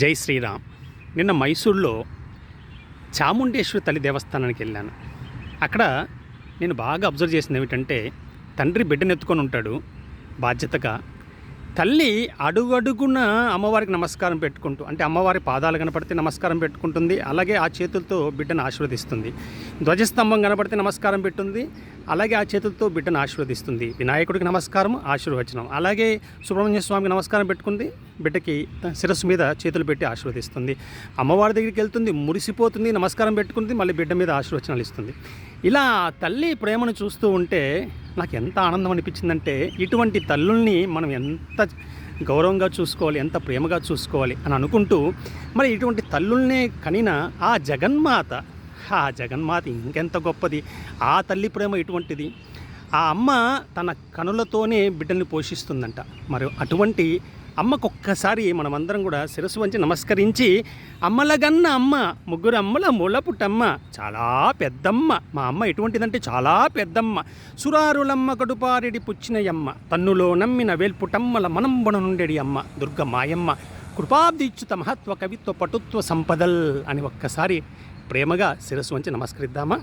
జై శ్రీరామ్. నిన్న మైసూర్లో చాముండేశ్వరి తల్లి దేవస్థానానికి వెళ్ళాను. అక్కడ నేను బాగా అబ్జర్వ్ చేసింది ఏమిటంటే తండ్రి బిడ్డనెత్తుకొని ఉంటాడు బాధ్యతగా తల్లి అడుగడుగున అమ్మవారికి నమస్కారం పెట్టుకుంటూ అంటే అమ్మవారి పాదాలు కనపడితే నమస్కారం పెట్టుకుంటుంది అలాగే ఆ చేతులతో బిడ్డను ఆశీర్వదిస్తుంది. ధ్వజస్తంభం కనపడితే నమస్కారం పెట్టుంది అలాగే ఆ చేతులతో బిడ్డను ఆశీర్వదిస్తుంది. వినాయకుడికి నమస్కారం ఆశీర్వచనం. అలాగే సుబ్రహ్మణ్య స్వామికి నమస్కారం పెట్టుకుంది బిడ్డకి శిరస్సు మీద చేతులు పెట్టి ఆశీర్వదిస్తుంది. అమ్మవారి దగ్గరికి వెళ్తుంది మురిసిపోతుంది నమస్కారం పెట్టుకుంది మళ్ళీ బిడ్డ మీద ఆశీర్వచనాలు ఇస్తుంది. ఇలా తల్లి ప్రేమను చూస్తూ ఉంటే నాకు ఎంత ఆనందం అనిపించిందంటే ఇటువంటి తల్లుల్ని మనం ఎంత గౌరవంగా చూసుకోవాలి ఎంత ప్రేమగా చూసుకోవాలి అని అనుకుంటూ మరి ఇటువంటి తల్లుల్నే కనిన ఆ జగన్మాత ఆ జగన్మాత ఇంకెంత గొప్పది ఆ తల్లి ప్రేమ ఇటువంటిది. ఆ అమ్మ తన కనులతోనే బిడ్డల్ని పోషిస్తుందంట. మరి అటువంటి అమ్మకు ఒక్కసారి మనమందరం కూడా శిరస్సు వంచి నమస్కరించి అమ్మలగన్న అమ్మ ముగ్గురు అమ్మల మూల పుట్టమ్మ చాలా పెద్దమ్మ మా అమ్మ ఎటువంటిదంటే చాలా పెద్దమ్మ సురారులమ్మ కడుపారెడి పుచ్చినయమ్మ తన్నులో నమ్మిన వేల్పుటమ్మల మనంబున నుండెడి అమ్మ దుర్గ మాయమ్మ కృపాబ్దిచ్యుత మహత్వ కవిత్వ పటుత్వ సంపదల్ అని ఒక్కసారి ప్రేమగా శిరస్సు వంచి నమస్కరిద్దామా?